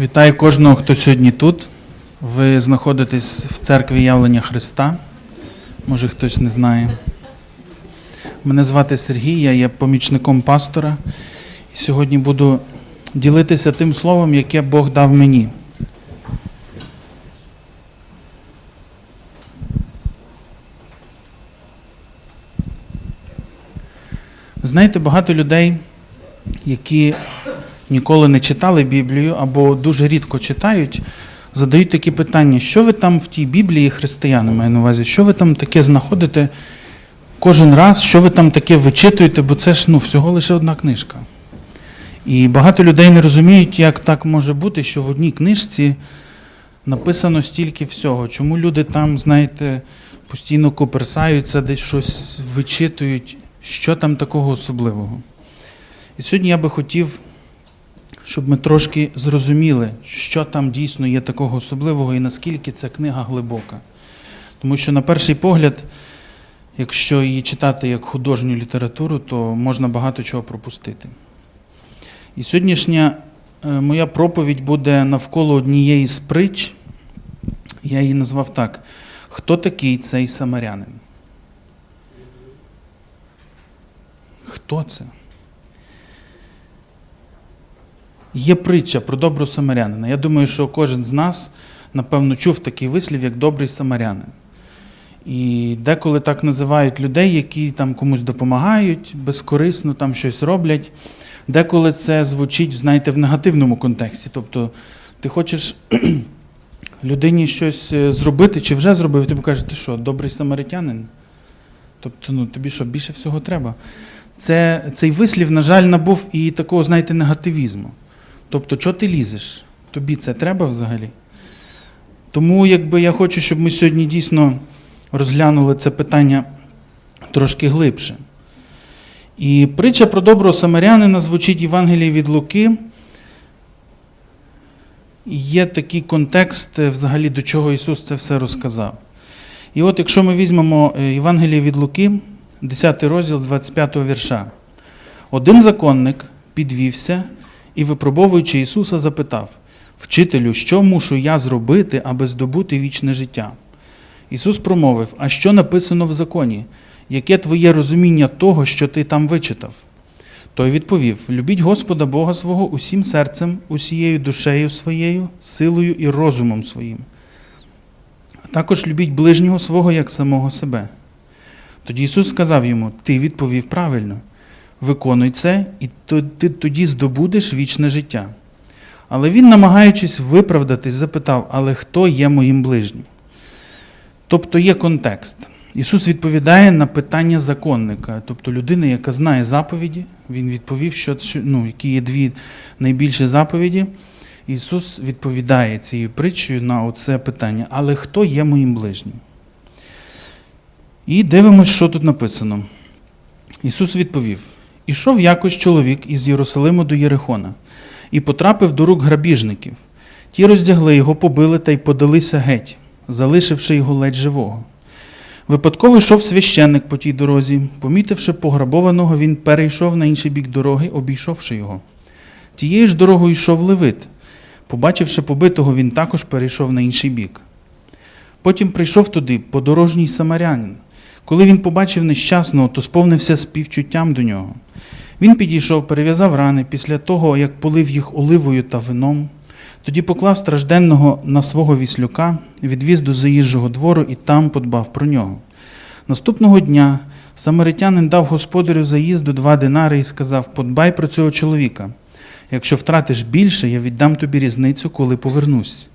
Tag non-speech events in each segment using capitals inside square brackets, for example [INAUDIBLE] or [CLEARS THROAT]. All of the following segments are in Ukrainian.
Вітаю кожного, хто сьогодні тут. Ви знаходитесь в церкві явлення Христа. Може хтось не знає. Мене звати Сергій, я є помічником пастора. І сьогодні буду ділитися тим словом, яке Бог дав мені. Знаєте, багато людей, які ніколи не читали Біблію або дуже рідко читають, задають такі питання, що ви там в тій Біблії, християни маю на увазі, що ви там таке знаходите кожен раз, що ви там таке вичитуєте, бо це ж ну, всього лише одна книжка. І багато людей не розуміють, як так може бути, що в одній книжці написано стільки всього. Чому люди там, знаєте, постійно коперсаються, десь щось вичитують, що там такого особливого. І сьогодні я би хотів щоб ми трошки зрозуміли, що там дійсно є такого особливого і наскільки ця книга глибока. Тому що, на перший погляд, якщо її читати як художню літературу, то можна багато чого пропустити. І сьогоднішня е, моя проповідь буде навколо однієї з притч. Я її назвав так: Хто такий цей самарянин? Хто це? Є притча про доброго самарянина. Я думаю, що кожен з нас, напевно, чув такий вислів, як добрий самарянин. І деколи так називають людей, які там комусь допомагають, безкорисно там щось роблять. Деколи це звучить, знаєте, в негативному контексті. Тобто ти хочеш [CLEARS THROAT] людині щось е, зробити чи вже зробив, і тобі ти що, добрий самаритянин? Тобто, ну тобі що, більше всього треба? Це, Цей вислів, на жаль, набув і такого, знаєте, негативізму. Тобто, що ти лізеш? Тобі це треба взагалі? Тому якби я хочу, щоб ми сьогодні дійсно розглянули це питання трошки глибше. І притча про доброго самарянина звучить Євангелії від Луки. Є такий контекст, е, взагалі, до чого Ісус це все розказав. І от якщо ми візьмемо е, Євангеліє від Луки, 10 розділ 25 вірша. Один законник підвівся і, випробовуючи Ісуса, запитав: Вчителю, що мушу я зробити, аби здобути вічне життя? Ісус промовив: А що написано в законі? Яке твоє розуміння того, що ти там вичитав? Той відповів: Любіть Господа Бога свого усім серцем, усією душею своєю, силою і розумом своїм. А також любіть ближнього свого як самого себе. Тоді Ісус сказав йому: Ти відповів правильно. Виконуй це, і ти тоді здобудеш вічне життя. Але він, намагаючись виправдатись, запитав: Але хто є моїм ближнім? Тобто є контекст. Ісус відповідає на питання законника, тобто людини, яка знає заповіді, Він відповів, що, ну, які є дві найбільші заповіді. Ісус відповідає цією притчею на оце питання. Але хто є моїм ближнім? І дивимося, що тут написано. Ісус відповів: Ішов якось чоловік із Єрусалиму до Єрихона і потрапив до рук грабіжників. Ті роздягли його, побили та й подалися геть, залишивши його ледь живого. Випадково йшов священник по тій дорозі, помітивши пограбованого, він перейшов на інший бік дороги, обійшовши його. Тією ж дорогою йшов Левит. Побачивши побитого, він також перейшов на інший бік. Потім прийшов туди подорожній самарянин. Коли він побачив нещасного, то сповнився співчуттям до нього. Він підійшов, перев'язав рани після того, як полив їх оливою та вином. Тоді поклав стражденного на свого віслюка, відвіз до заїжджого двору і там подбав про нього. Наступного дня самаритянин дав господарю заїзду два динари і сказав: Подбай про цього чоловіка. Якщо втратиш більше, я віддам тобі різницю, коли повернусь.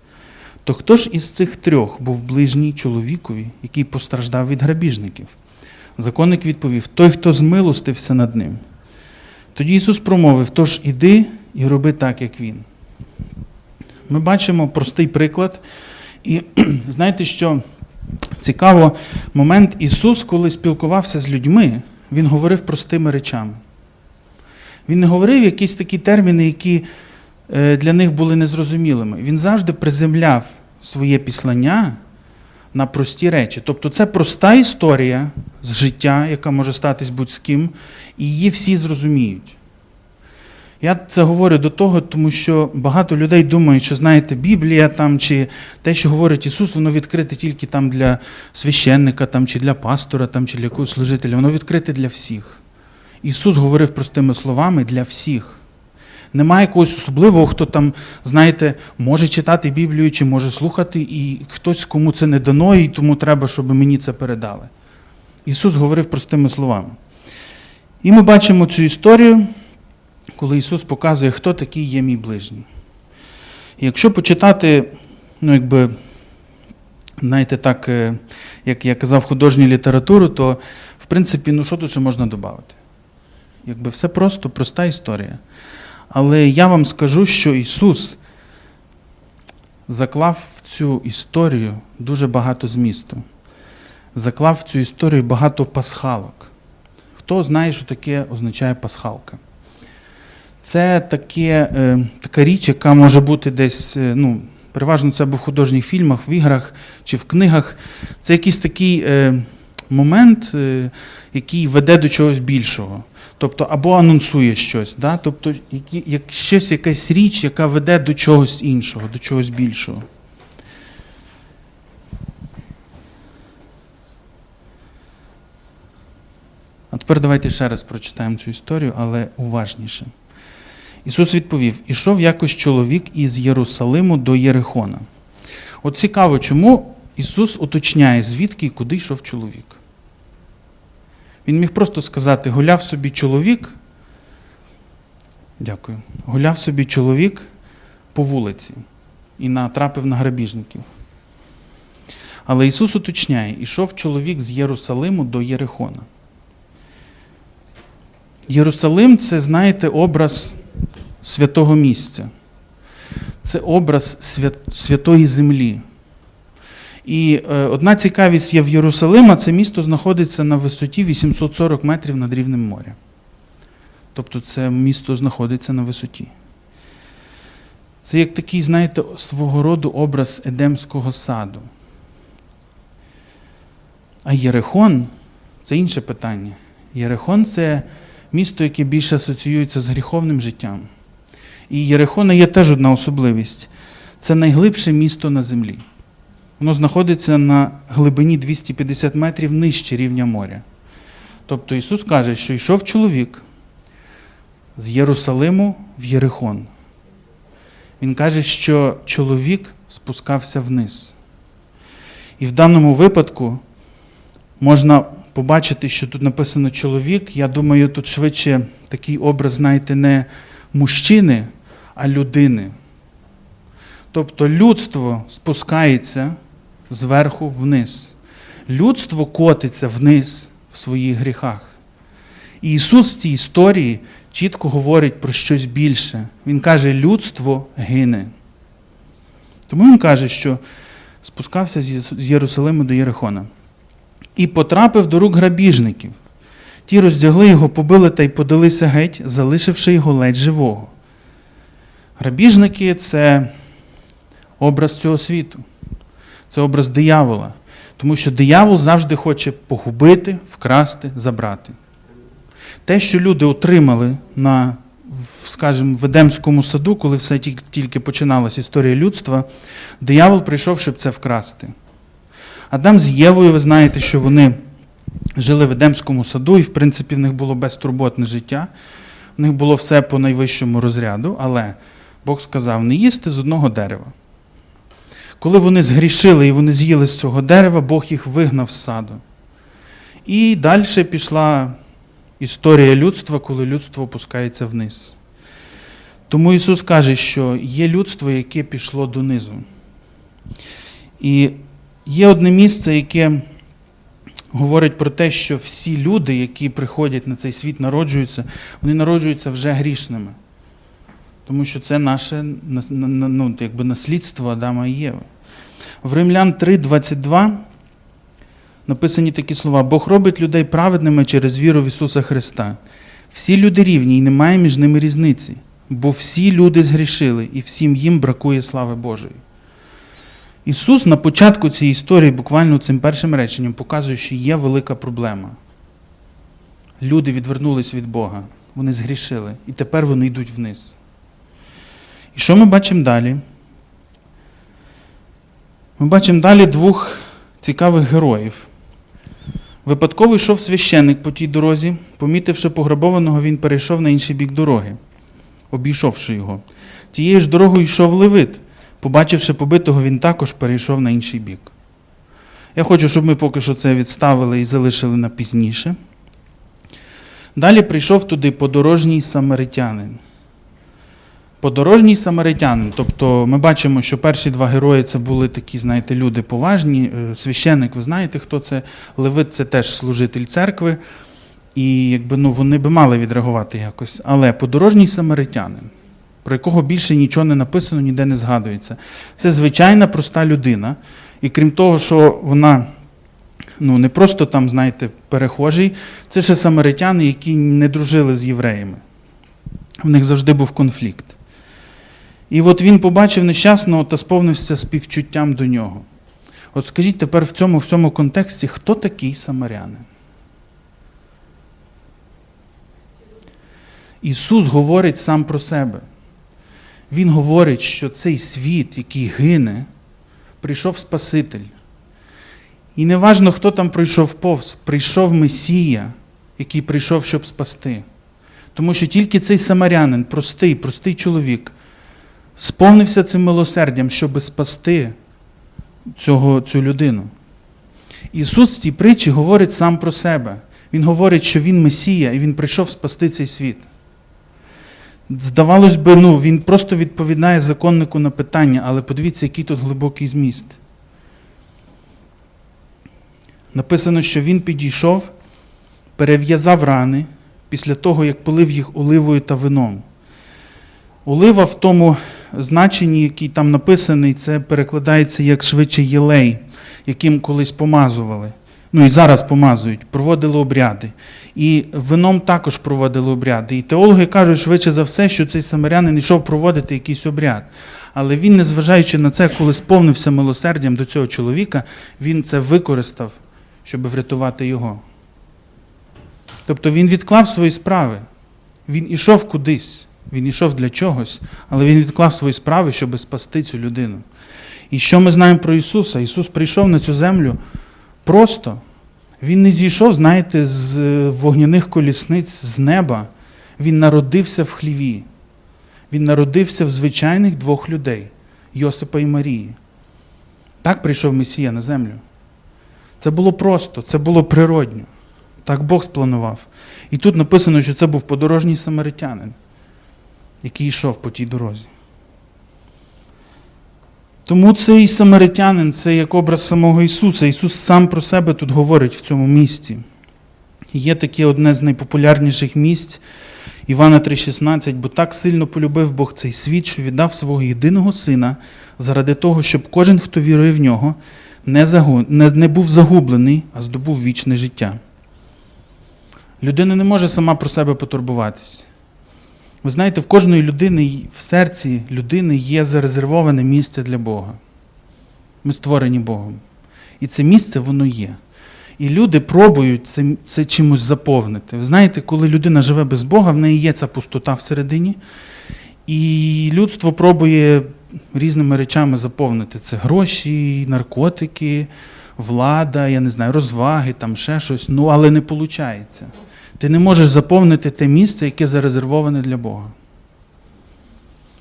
То хто ж із цих трьох був ближній чоловікові, який постраждав від грабіжників? Законник відповів: Той, хто змилостився над ним. Тоді Ісус промовив: Тож іди і роби так, як Він. Ми бачимо простий приклад. І [CLEARS THROAT] знаєте, що цікаво, момент Ісус, коли спілкувався з людьми, Він говорив простими речами. Він не говорив якісь такі терміни, які для них були незрозумілими. Він завжди приземляв своє післання на прості речі. Тобто це проста історія з життя, яка може статись будь-з ким, і її всі зрозуміють. Я це говорю до того, тому що багато людей думають, що знаєте, Біблія там чи те, що говорить Ісус, воно відкрите тільки там для священника, там, чи для пастора, там, чи для якогось служителя. Воно відкрите для всіх. Ісус говорив простими словами для всіх. Немає когось особливого, хто там, знаєте, може читати Біблію чи може слухати, і хтось, кому це не дано, і тому треба, щоб мені це передали. Ісус говорив простими словами. І ми бачимо цю історію, коли Ісус показує, хто такий є мій ближній. Якщо почитати, ну, якби, знаєте, так, е, як я казав, художню літературу, то, в принципі, ну що тут ще можна додати? Якби все просто, проста історія. Але я вам скажу, що Ісус заклав в цю історію дуже багато змісту. Заклав в цю історію багато пасхалок. Хто знає, що таке означає пасхалка? Це таке, е, така річ, яка може бути десь, е, ну, переважно це або в художніх фільмах, в іграх чи в книгах. Це якийсь такий е, момент, який веде до чогось більшого. Тобто, або анонсує щось, да? тобто які, як щось, якась річ, яка веде до чогось іншого, до чогось більшого. А тепер давайте ще раз прочитаємо цю історію, але уважніше. Ісус відповів: Ішов якось чоловік із Єрусалиму до Єрихона. От цікаво, чому Ісус уточняє, звідки і куди йшов чоловік. Він міг просто сказати: гуляв собі чоловік. Дякую. Гуляв собі чоловік по вулиці і натрапив на грабіжників. Але Ісус уточняє, ішов чоловік з Єрусалиму до Єрихона. Єрусалим це, знаєте, образ святого місця. Це образ свят, святої землі. І е, одна цікавість є в Єрусалима, це місто знаходиться на висоті 840 метрів над рівнем моря. Тобто це місто знаходиться на висоті. Це як такий, знаєте, свого роду образ Едемського саду. А Єрихон це інше питання. Єрихон це місто, яке більше асоціюється з гріховним життям. І Єрихона є теж одна особливість. Це найглибше місто на землі. Воно знаходиться на глибині 250 метрів нижче рівня моря. Тобто Ісус каже, що йшов чоловік з Єрусалиму в Єрихон. Він каже, що чоловік спускався вниз. І в даному випадку можна побачити, що тут написано чоловік. Я думаю, тут швидше такий образ, знаєте, не мужчини, а людини. Тобто людство спускається зверху вниз. Людство котиться вниз в своїх гріхах. І Ісус в цій історії чітко говорить про щось більше. Він каже, людство гине. Тому він каже, що спускався з Єрусалиму до Єрихона і потрапив до рук грабіжників. Ті роздягли його, побили та й подалися геть, залишивши його ледь живого. Грабіжники це образ цього світу, це образ диявола. Тому що диявол завжди хоче погубити, вкрасти, забрати. Те, що люди отримали на, скажімо, в Едемському саду, коли все тільки починалася історія людства, диявол прийшов, щоб це вкрасти. Адам з Євою, ви знаєте, що вони жили в Едемському саду, і, в принципі, в них було безтурботне життя, в них було все по найвищому розряду, але Бог сказав: не їсти з одного дерева. Коли вони згрішили і вони з'їли з цього дерева, Бог їх вигнав з саду. І далі пішла історія людства, коли людство опускається вниз. Тому Ісус каже, що є людство, яке пішло донизу. І є одне місце, яке говорить про те, що всі люди, які приходять на цей світ, народжуються, вони народжуються вже грішними. Тому що це наше ну, якби наслідство Адама і Єви. В Римлян 3:22 написані такі слова: Бог робить людей праведними через віру в Ісуса Христа. Всі люди рівні і немає між ними різниці, бо всі люди згрішили, і всім їм бракує слави Божої. Ісус на початку цієї історії, буквально цим першим реченням, показує, що є велика проблема. Люди відвернулись від Бога. Вони згрішили. І тепер вони йдуть вниз. І що ми бачимо далі? Ми бачимо далі двох цікавих героїв. Випадково йшов священник по тій дорозі, помітивши пограбованого, він перейшов на інший бік дороги, обійшовши його. Тією ж дорогою йшов Левит. Побачивши побитого, він також перейшов на інший бік. Я хочу, щоб ми поки що це відставили і залишили на пізніше. Далі прийшов туди подорожній самаритянин. Подорожній самаритянин. Тобто ми бачимо, що перші два герої це були такі, знаєте, люди поважні. Е, Священник, ви знаєте, хто це? Левит це теж служитель церкви. І якби ну, вони би мали відреагувати якось. Але подорожній самаритянин, про якого більше нічого не написано, ніде не згадується. Це звичайна проста людина. І крім того, що вона ну, не просто там, знаєте, перехожий, це ще самаритяни, які не дружили з євреями. В них завжди був конфлікт. І от він побачив нещасного та сповнився співчуттям до нього. От скажіть тепер в цьому всьому контексті, хто такий самарянин? Ісус говорить сам про себе. Він говорить, що цей світ, який гине, прийшов Спаситель. І не важно, хто там прийшов повз, прийшов Месія, який прийшов, щоб спасти. Тому що тільки цей самарянин, простий, простий чоловік, сповнився цим милосердям, щоб спасти цього, цю людину. Ісус в цій притчі говорить сам про себе. Він говорить, що Він Месія, і Він прийшов спасти цей світ. Здавалось би, ну, він просто відповідає законнику на питання, але подивіться, який тут глибокий зміст. Написано, що він підійшов, перев'язав рани після того, як полив їх оливою та вином. Олива в тому значенні, який там написаний, це перекладається як швидше єлей, яким колись помазували. Ну і зараз помазують, проводили обряди. І вином також проводили обряди. І теологи кажуть швидше за все, що цей самарянин йшов проводити якийсь обряд. Але він, незважаючи на це, коли сповнився милосердям до цього чоловіка, він це використав, щоб врятувати його. Тобто він відклав свої справи. Він ішов кудись, він ішов для чогось, але він відклав свої справи, щоб спасти цю людину. І що ми знаємо про Ісуса? Ісус прийшов на цю землю просто. Він не зійшов, знаєте, з вогняних колісниць з неба. Він народився в хліві. Він народився в звичайних двох людей Йосипа і Марії. Так прийшов Месія на землю. Це було просто, це було природньо. Так Бог спланував. І тут написано, що це був подорожній самаритянин, який йшов по тій дорозі. Тому цей самаритянин це як образ самого Ісуса. Ісус сам про себе тут говорить в цьому місці. Є таке одне з найпопулярніших місць Івана 3,16, бо так сильно полюбив Бог цей світ, що віддав свого єдиного сина заради того, щоб кожен, хто вірує в нього, не, був загублений, а здобув вічне життя. Людина не може сама про себе потурбуватись. Ви знаєте, в кожної людини в серці людини є зарезервоване місце для Бога. Ми створені Богом. І це місце воно є. І люди пробують це, це чимось заповнити. Ви знаєте, коли людина живе без Бога, в неї є ця пустота всередині. І людство пробує різними речами заповнити. Це гроші, наркотики, влада, я не знаю, розваги, там ще щось. Ну, але не виходить. Ти не можеш заповнити те місце, яке зарезервоване для Бога.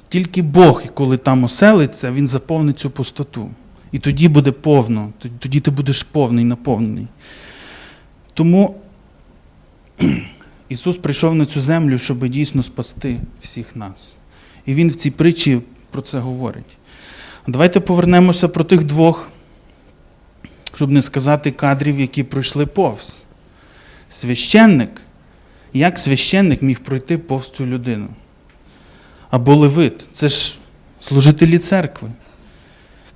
Тільки Бог, коли там оселиться, Він заповнить цю пустоту. І тоді буде повно, тоді ти будеш повний, наповнений. Тому [CLEARS THROAT] Ісус прийшов на цю землю, щоб дійсно спасти всіх нас. І Він в цій притчі про це говорить. Давайте повернемося про тих двох, щоб не сказати кадрів, які пройшли повз. Священник, як священник міг пройти повз цю людину? Або левит, це ж служителі церкви.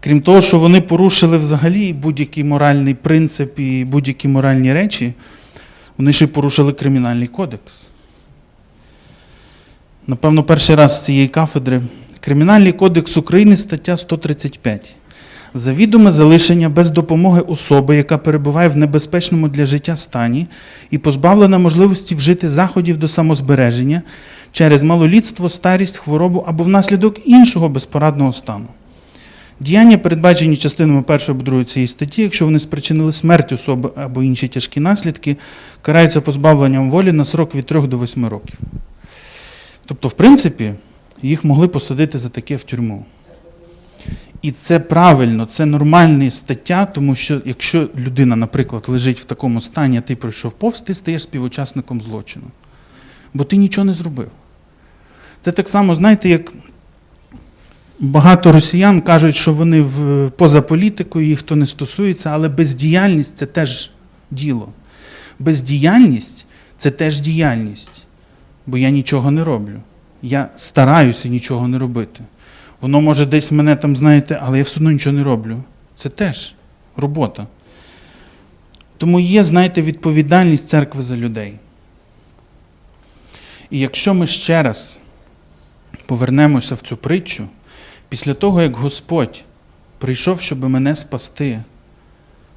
Крім того, що вони порушили взагалі будь-який моральний принцип і будь-які моральні речі, вони ще й порушили кримінальний кодекс. Напевно, перший раз з цієї кафедри. Кримінальний кодекс України, стаття 135. Завідоме залишення без допомоги особи, яка перебуває в небезпечному для життя стані і позбавлена можливості вжити заходів до самозбереження через малолітство, старість, хворобу або внаслідок іншого безпорадного стану. Діяння, передбачені частинами 1 або 2 цієї статті, якщо вони спричинили смерть особи або інші тяжкі наслідки, караються позбавленням волі на срок від 3 до 8 років. Тобто, в принципі, їх могли посадити за таке в тюрму. І це правильно, це нормальна стаття, тому що якщо людина, наприклад, лежить в такому стані, а ти пройшов повз, ти стаєш співучасником злочину. Бо ти нічого не зробив. Це так само, знаєте, як багато росіян кажуть, що вони в, поза політикою, їх то не стосується, але бездіяльність це теж діло. Бездіяльність це теж діяльність, бо я нічого не роблю. Я стараюся нічого не робити. Воно може десь мене там, знаєте, але я все одно нічого не роблю. Це теж робота. Тому є, знаєте, відповідальність церкви за людей. І якщо ми ще раз повернемося в цю притчу, після того, як Господь прийшов, щоб мене спасти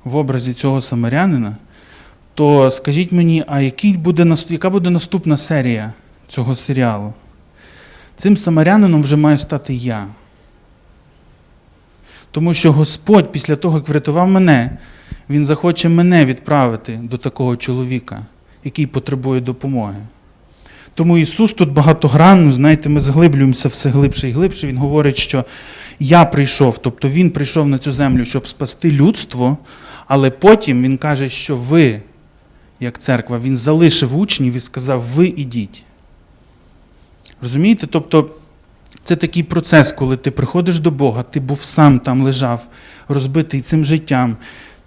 в образі цього самарянина, то скажіть мені, а який буде, яка буде наступна серія цього серіалу? Цим самарянином вже маю стати я. Тому що Господь, після того, як врятував мене, Він захоче мене відправити до такого чоловіка, який потребує допомоги. Тому Ісус тут багатогранно, знаєте, ми заглиблюємося все глибше і глибше. Він говорить, що я прийшов, тобто Він прийшов на цю землю, щоб спасти людство, але потім Він каже, що ви, як церква, Він залишив учнів і сказав, ви ідіть. Розумієте? Тобто це такий процес, коли ти приходиш до Бога, ти був сам там лежав, розбитий цим життям,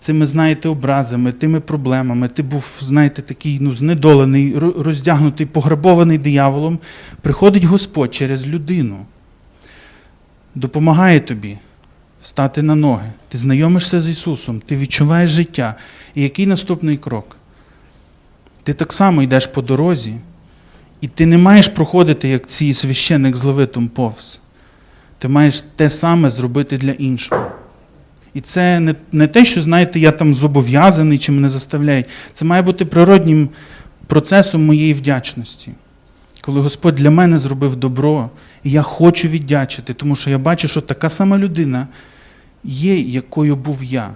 цими, знаєте, образами, тими проблемами. Ти був, знаєте, такий ну, знедолений, роздягнутий, пограбований дияволом. Приходить Господь через людину, допомагає тобі встати на ноги. Ти знайомишся з Ісусом, ти відчуваєш життя. І який наступний крок? Ти так само йдеш по дорозі. І ти не маєш проходити, як цей священник з левитом повз. Ти маєш те саме зробити для іншого. І це не, не те, що, знаєте, я там зобов'язаний чи мене заставляють. Це має бути природнім процесом моєї вдячності. Коли Господь для мене зробив добро, і я хочу віддячити, тому що я бачу, що така сама людина є, якою був я.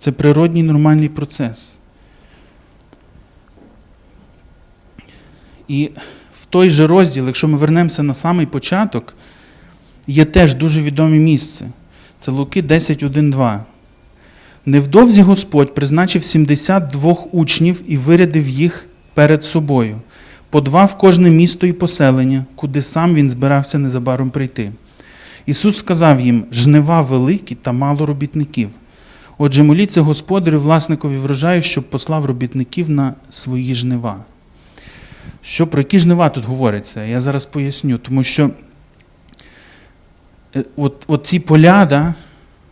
Це природній нормальний процес. І в той же розділ, якщо ми вернемося на самий початок, є теж дуже відоме місце. Це Луки 10.1.2. Невдовзі Господь призначив 72 учнів і вирядив їх перед собою, по два в кожне місто і поселення, куди сам він збирався незабаром прийти. Ісус сказав їм: жнива великі та мало робітників. Отже, моліться Господарю, власникові врожаю, щоб послав робітників на свої жнива. Що про які жнива тут говориться? Я зараз поясню, тому що е, от, от ці поля да,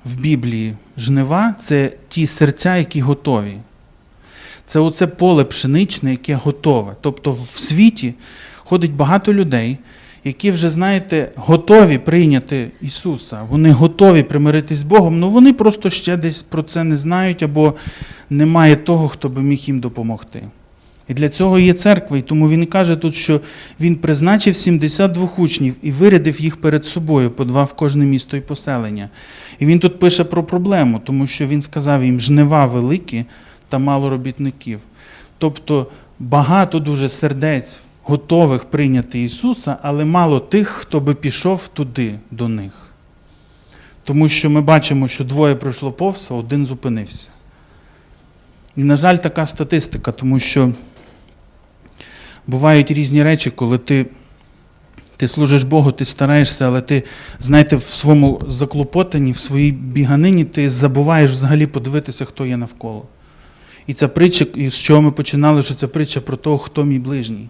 в Біблії, жнива це ті серця, які готові. Це оце поле пшеничне, яке готове. Тобто в світі ходить багато людей, які вже, знаєте, готові прийняти Ісуса. Вони готові примиритись з Богом, але вони просто ще десь про це не знають або немає того, хто би міг їм допомогти. І для цього є церква, і тому він каже тут, що він призначив 72 учнів і вирядив їх перед собою, по два в кожне місто і поселення. І він тут пише про проблему, тому що він сказав їм жнива великі та мало робітників. Тобто багато дуже сердець готових прийняти Ісуса, але мало тих, хто би пішов туди до них. Тому що ми бачимо, що двоє пройшло повз, а один зупинився. І, на жаль, така статистика, тому що бувають різні речі, коли ти, ти служиш Богу, ти стараєшся, але ти, знаєте, в своєму заклопотанні, в своїй біганині, ти забуваєш взагалі подивитися, хто є навколо. І ця притча, і з чого ми починали, що це притча про того, хто мій ближній.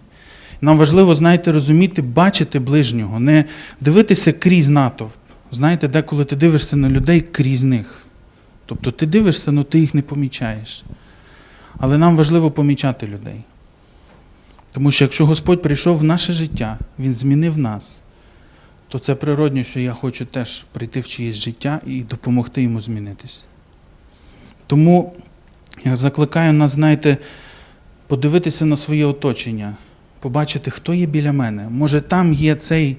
Нам важливо, знаєте, розуміти, бачити ближнього, не дивитися крізь натовп. Знаєте, деколи ти дивишся на людей крізь них. Тобто ти дивишся, але ти їх не помічаєш. Але нам важливо помічати людей. Тому що якщо Господь прийшов в наше життя, Він змінив нас, то це природньо, що я хочу теж прийти в чиєсь життя і допомогти йому змінитися. Тому я закликаю нас, знаєте, подивитися на своє оточення, побачити, хто є біля мене. Може, там є цей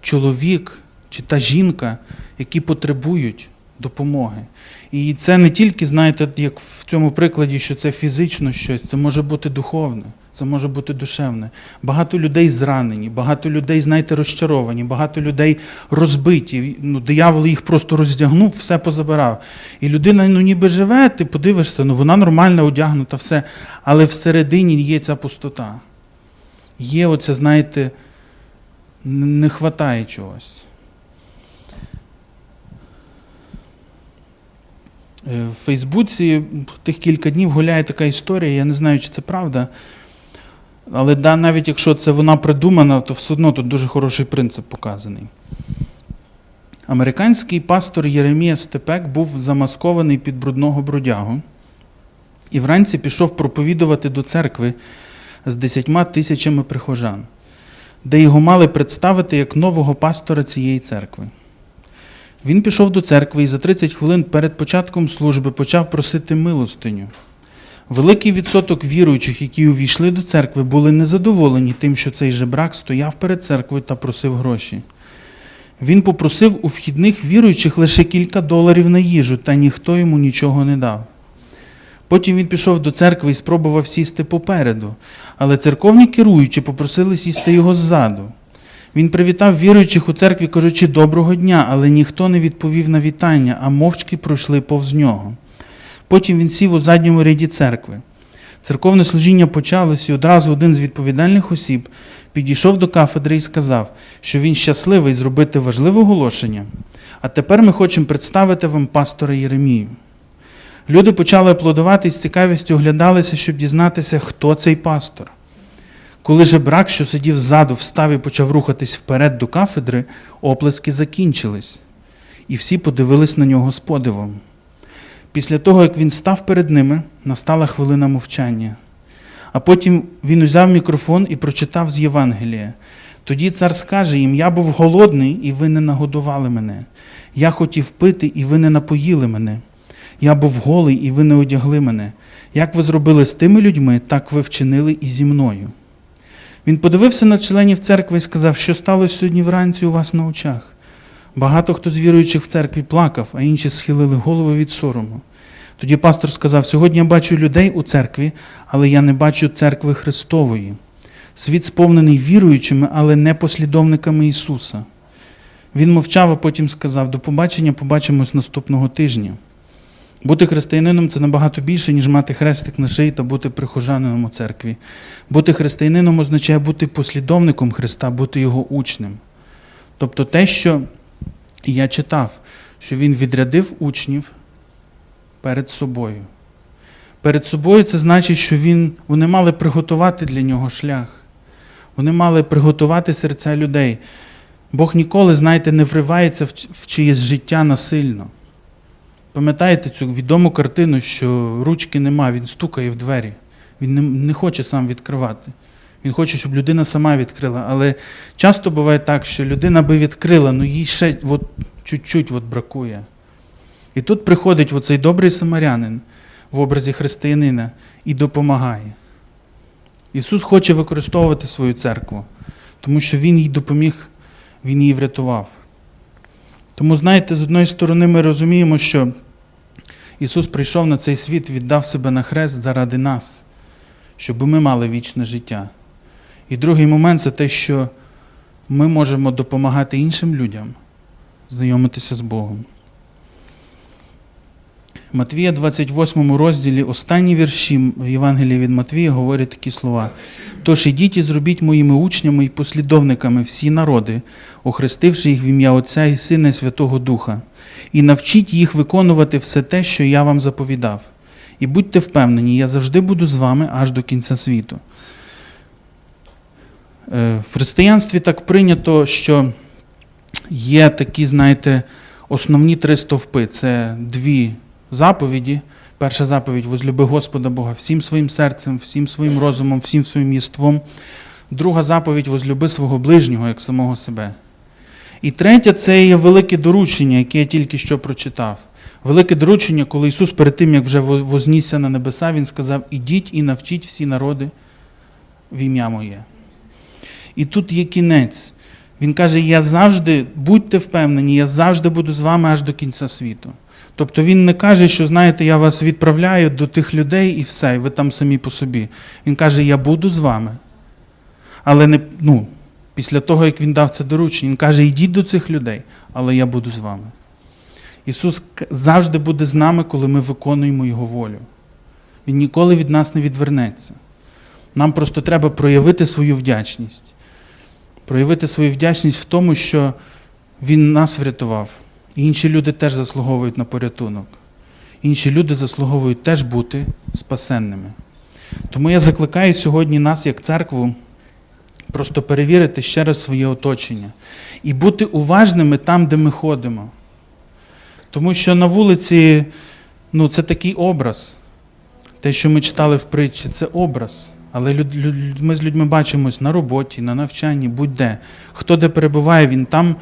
чоловік чи та жінка, які потребують допомоги. І це не тільки, знаєте, як в цьому прикладі, що це фізично щось, це може бути духовне, це може бути душевне. Багато людей зранені, багато людей, знаєте, розчаровані, багато людей розбиті. Ну, диявол їх просто роздягнув, все позабирав. І людина, ну ніби живе, ти подивишся, ну вона нормально одягнута, все. Але всередині є ця пустота. Є оце, знаєте, не вистачає чогось. Е, В Фейсбуці тих кілька днів гуляє така історія, я не знаю, чи це правда. Але да, навіть якщо це вона придумана, то все одно тут дуже хороший принцип показаний. Американський пастор Єремія Степек був замаскований під брудного бродягу і вранці пішов проповідувати до церкви з десятьма тисячами прихожан, де його мали представити як нового пастора цієї церкви. Він пішов до церкви і за 30 хвилин перед початком служби почав просити милостиню. Великий відсоток віруючих, які увійшли до церкви, були незадоволені тим, що цей жебрак стояв перед церквою та просив гроші. Він попросив у вхідних віруючих лише кілька доларів на їжу, та ніхто йому нічого не дав. Потім він пішов до церкви і спробував сісти попереду, але церковні керуючі попросили сісти його ззаду. Він привітав віруючих у церкві, кажучи доброго дня, але ніхто не відповів на вітання, а мовчки пройшли повз нього. Потім він сів у задньому ряді церкви. Церковне служіння почалося, і одразу один з відповідальних осіб підійшов до кафедри і сказав, що він щасливий зробити важливе оголошення. А тепер ми хочемо представити вам пастора Єремію. Люди почали аплодувати і з цікавістю оглядалися, щоб дізнатися, хто цей пастор. Коли же брак, що сидів ззаду, встав і почав рухатись вперед до кафедри, оплески закінчились, і всі подивились на нього з подивом. Після того, як він став перед ними, настала хвилина мовчання. А потім він узяв мікрофон і прочитав з Євангелія. Тоді цар скаже їм: Я був голодний, і ви не нагодували мене. Я хотів пити, і ви не напоїли мене. Я був голий, і ви не одягли мене. Як ви зробили з тими людьми, так ви вчинили і зі мною. Він подивився на членів церкви і сказав, що сталося сьогодні вранці у вас на очах. Багато хто з віруючих в церкві плакав, а інші схилили голови від сорому. Тоді пастор сказав: сьогодні я бачу людей у церкві, але я не бачу церкви Христової. Світ сповнений віруючими, але не послідовниками Ісуса. Він мовчав, а потім сказав: До побачення, побачимось наступного тижня. Бути християнином це набагато більше, ніж мати хрестик на шиї та бути прихожанином у церкві. Бути християнином означає бути послідовником Христа, бути його учнем. Тобто те, що я читав, що він відрядив учнів перед собою. Перед собою це значить, що він, вони мали приготувати для нього шлях. Вони мали приготувати серця людей. Бог ніколи, знаєте, не вривається в чиєсь життя насильно. Пам'ятаєте цю відому картину, що ручки нема, він стукає в двері. Він не, не хоче сам відкривати. Він хоче, щоб людина сама відкрила. Але часто буває так, що людина би відкрила, але їй ще от, чуть-чуть от бракує. І тут приходить оцей добрий самарянин в образі християнина і допомагає. Ісус хоче використовувати свою церкву, тому що Він їй допоміг, Він її врятував. Тому, знаєте, з одної сторони, ми розуміємо, що Ісус прийшов на цей світ, віддав себе на хрест заради нас, щоб ми мали вічне життя. І другий момент це те, що ми можемо допомагати іншим людям знайомитися з Богом. Матвія 28 розділі останні вірші Євангелія від Матвія говорять такі слова. Тож ідіть і зробіть моїми учнями і послідовниками всі народи, охрестивши їх в ім'я Отця і Сина і Святого Духа, і навчіть їх виконувати все те, що я вам заповідав. І будьте впевнені, я завжди буду з вами аж до кінця світу. Е, В християнстві так прийнято, що є такі, знаєте, основні три стовпи. Це дві заповіді. Перша заповідь возлюби Господа Бога всім своїм серцем, всім своїм розумом, всім своїм єством. Друга заповідь возлюби свого ближнього як самого себе. І третє це є велике доручення, яке я тільки що прочитав. Велике доручення, коли Ісус перед тим, як вже вознісся на небеса, Він сказав: Ідіть і навчіть всі народи в ім'я моє. І тут є кінець. Він каже: Я завжди, будьте впевнені, я завжди буду з вами аж до кінця світу. Тобто він не каже, що знаєте, я вас відправляю до тих людей і все, і ви там самі по собі. Він каже, я буду з вами. Але не, ну, після того, як він дав це доручення, він каже, йдіть до цих людей, але я буду з вами. Ісус завжди буде з нами, коли ми виконуємо Його волю. Він ніколи від нас не відвернеться. Нам просто треба проявити свою вдячність. Проявити свою вдячність в тому, що Він нас врятував. І інші люди теж заслуговують на порятунок. Інші люди заслуговують теж бути спасенними. Тому я закликаю сьогодні нас, як церкву, просто перевірити ще раз своє оточення і бути уважними там, де ми ходимо. Тому що на вулиці ну, це такий образ. Те, що ми читали в притчі, це образ. Але люд, люд- ми з людьми бачимось на роботі, на навчанні, будь-де. Хто де перебуває, він там,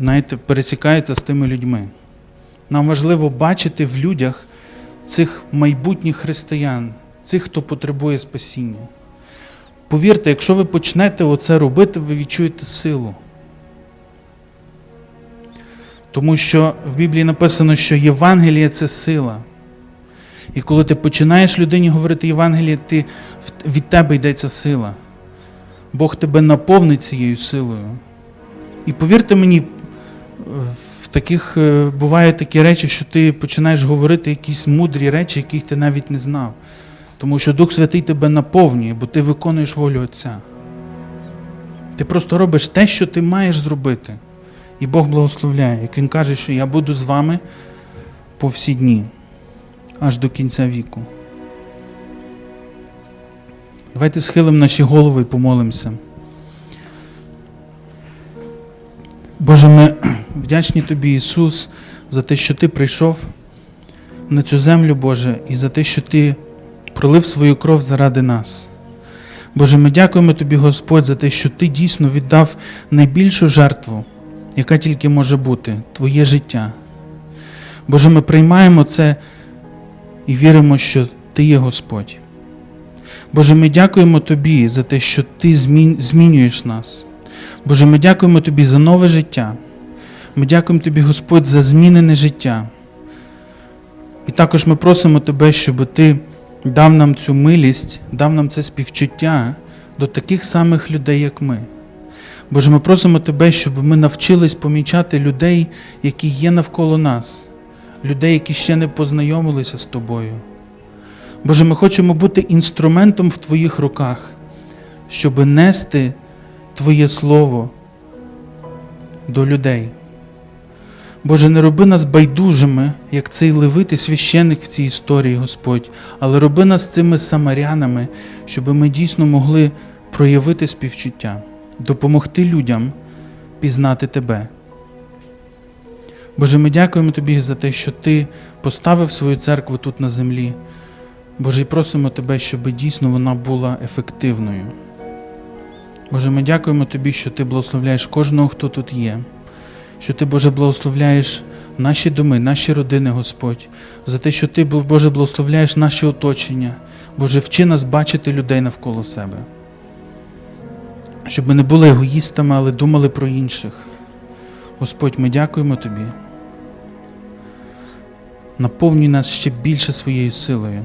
знаєте, пересікається з тими людьми. Нам важливо бачити в людях цих майбутніх християн, цих, хто потребує спасіння. Повірте, якщо ви почнете оце робити, ви відчуєте силу. Тому що в Біблії написано, що Євангеліє це сила. І коли ти починаєш людині говорити Євангеліє, ти, від тебе йдеться сила. Бог тебе наповнить цією силою. І повірте мені, в таких е, бувають такі речі, що ти починаєш говорити якісь мудрі речі, яких ти навіть не знав. Тому що Дух Святий тебе наповнює, бо ти виконуєш волю Отця. Ти просто робиш те, що ти маєш зробити. І Бог благословляє, як Він каже, що я буду з вами по всі дні, аж до кінця віку. Давайте схилимо наші голови і помолимося. Боже, ми вдячні Тобі, Ісус, за те, що Ти прийшов на цю землю, Боже, і за те, що Ти пролив свою кров заради нас. Боже, ми дякуємо Тобі, Господь, за те, що Ти дійсно віддав найбільшу жертву, яка тільки може бути Твоє життя. Боже, ми приймаємо це і віримо, що Ти є Господь. Боже, ми дякуємо Тобі за те, що Ти змінюєш нас. Боже, ми дякуємо Тобі за нове життя. Ми дякуємо Тобі, Господь, за змінене життя. І також ми просимо Тебе, щоб Ти дав нам цю милість, дав нам це співчуття до таких самих людей, як ми. Боже, ми просимо Тебе, щоб ми навчились помічати людей, які є навколо нас, людей, які ще не познайомилися з Тобою. Боже, ми хочемо бути інструментом в Твоїх руках, щоб нести Твоє Слово до людей. Боже, не роби нас байдужими, як цей левитий священник в цій історії, Господь, але роби нас цими самарянами, щоб ми дійсно могли проявити співчуття, допомогти людям пізнати Тебе. Боже, ми дякуємо Тобі за те, що Ти поставив свою церкву тут на землі. Боже, і просимо Тебе, щоб дійсно вона була ефективною. Боже, ми дякуємо Тобі, що Ти благословляєш кожного, хто тут є, що Ти, Боже, благословляєш наші доми, наші родини, Господь, за те, що Ти, Боже, благословляєш наші оточення. Боже, вчи нас бачити людей навколо себе. Щоб ми не були егоїстами, але думали про інших. Господь, ми дякуємо Тобі. Наповнюй нас ще більше своєю силою.